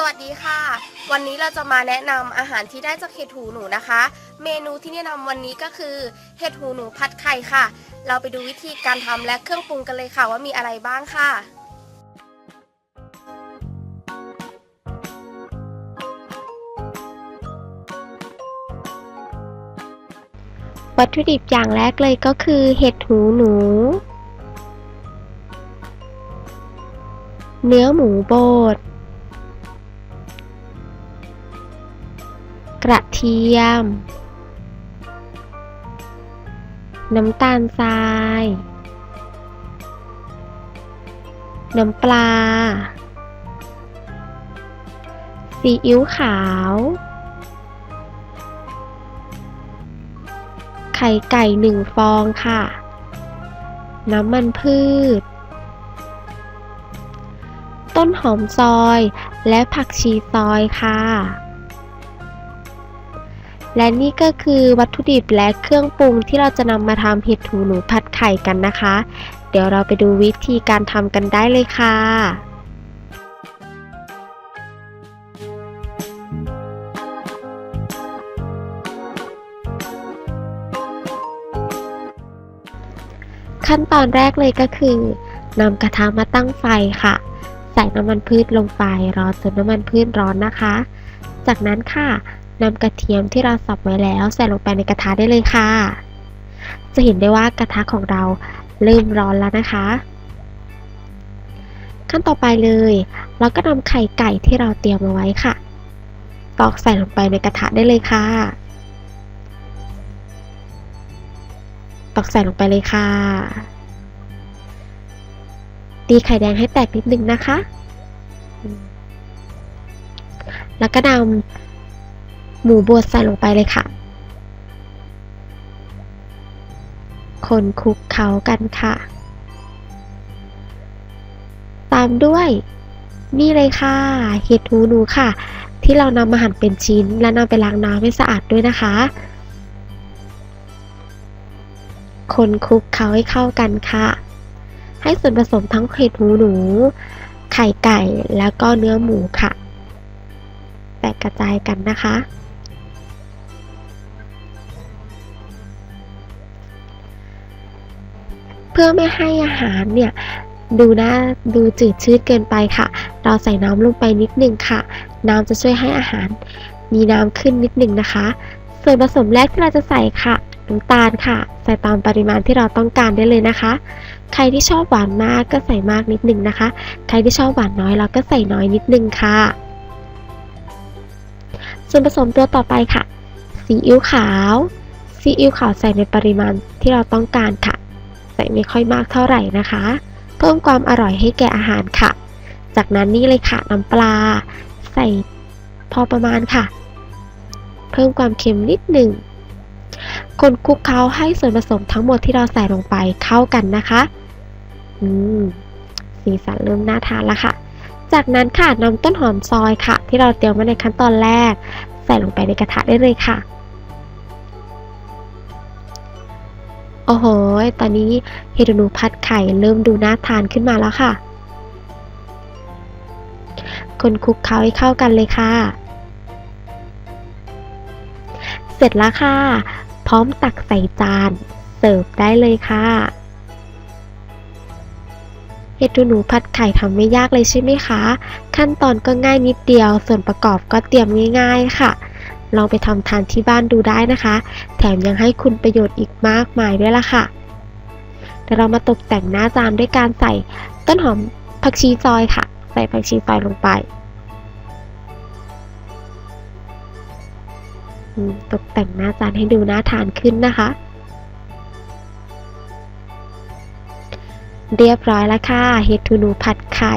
สวัสดีค่ะ วันนี้เราจะมาแนะนำอาหารที่ได้จากเห็ดหูหนูนะคะ เมนูที่แนะนำวันนี้ก็คือเห็ดหูหนูผัดไข่ค่ะ เราไปดูวิธีการทำและเครื่องปรุงกันเลยค่ะว่ามีอะไรบ้างค่ะวัตถุดิบอย่างแรกเลยก็คือเห็ดหูหนู เนื้อหมูบด ระเทียม น้ำตาลทราย น้ำปลา ซีอิ๊วขาว ไข่ไก่หนึ่งฟองค่ะ น้ำมันพืช ต้นหอมซอยและผักชีซอยค่ะ และนี่ก็คือวัตถุดิบและเครื่องปรุงที่เราจะนำมาทำเห็ดหูหนูผัดไข่กันนะคะ เดี๋ยวเราไปดูวิธีการทำกันได้เลยค่ะขั้นตอนแรกเลยก็คือนำกระทะมาตั้งไฟค่ะ ใส่น้ำมันพืชลงไปรอจนน้ำมันพืชร้อนนะคะ จากนั้นค่ะ นำกระเทียมที่เราสับไว้แล้วใส่ลงไปในกระทะได้เลยค่ะ จะเห็นได้ว่ากระทะของเราเริ่มร้อนแล้วนะคะ ขั้นต่อไปเลย เราก็นำไข่ไก่ที่เราเตรียมเอาไว้ค่ะ ตอกใส่ลงไปในกระทะได้เลยค่ะ ตอกใส่ลงไปเลยค่ะ ตีไข่แดงให้แตกนิดนึงนะคะ แล้วก็นำ หมูบดใส่ลงไปเลยค่ะ คนคลุกเคล้ากันค่ะ ตามด้วยนี่เลยค่ะ เห็ดหูหนูค่ะ ที่เรานำมาหั่นเป็นชิ้น และนำไปล้างน้ำให้สะอาดด้วยนะคะ คนคลุกเคล้าให้เข้ากันค่ะ ให้ส่วนผสมทั้งเห็ดหูหนู ไข่ไก่แล้วก็เนื้อหมูค่ะ แตกกระจายกันนะคะ เพื่อไม่ให้อาหารเนี่ยดูน่าดูจืดชืดเกินไปค่ะ เราใส่น้ำลงไปนิดหนึ่งค่ะ น้ำจะช่วยให้อาหาร มีน้ำขึ้นนิดหนึ่งนะคะ ส่วนผสมแรกที่เราจะใส่ค่ะน้ำตาลค่ะ ใส่ตามปริมาณที่เราต้องการได้เลยนะคะ ใครที่ชอบหวานมากก็ใส่มากนิดนึงนะคะ ใครที่ชอบหวานน้อยเราก็ใส่น้อยนิดนึงค่ะ ส่วนผสมตัวต่อไปค่ะซีอิ๊วขาวซีอิ๊วขาวใส่ในปริมาณที่เราต้องการค่ะ ใส่ไม่ค่อยมากเท่าไหร่นะคะ เพิ่มความอร่อยให้แก่อาหารค่ะ จากนั้นนี่เลยค่ะน้ำปลา ใส่พอประมาณค่ะ เพิ่มความเค็มนิดหนึ่งคนคลุกเคล้าให้ส่วนผสมทั้งหมดที่เราใส่ลงไปเข้ากันนะคะอืมสีสันเริ่มน่าทานแล้วค่ะ จากนั้นค่ะนำต้นหอมซอยค่ะ ที่เราเตรียมไว้ในขั้นตอนแรก ใส่ลงไปในกระทะได้เลยค่ะ โอ้โห ตอนนี้เฮดนูผัดไข่เริ่มดูน่าทานขึ้นมาแล้วค่ะ คนคลุกเคล้าให้เข้ากันเลยค่ะ เสร็จแล้วค่ะ พร้อมตักใส่จาน เสิร์ฟได้เลยค่ะเห็ดหูหนูผัดไข่ทำไม่ยากเลยใช่ไหมคะ ขั้นตอนก็ง่ายนิดเดียว ส่วนประกอบก็เตรียมง่าย ๆ ค่ะ ลองไปทำทานที่บ้านดูได้นะคะ แถมยังให้คุณประโยชน์อีกมากมายด้วยล่ะค่ะเดี๋ยวเรามาตกแต่งหน้าจานด้วยการใส่ต้นหอมผักชีซอยค่ะ ใส่ผักชีซอยลงไปตกแต่งหน้าจานให้ดูน่าทานขึ้นนะคะ เรียบร้อยแล้วค่ะเห็ดทูนูผัดไข่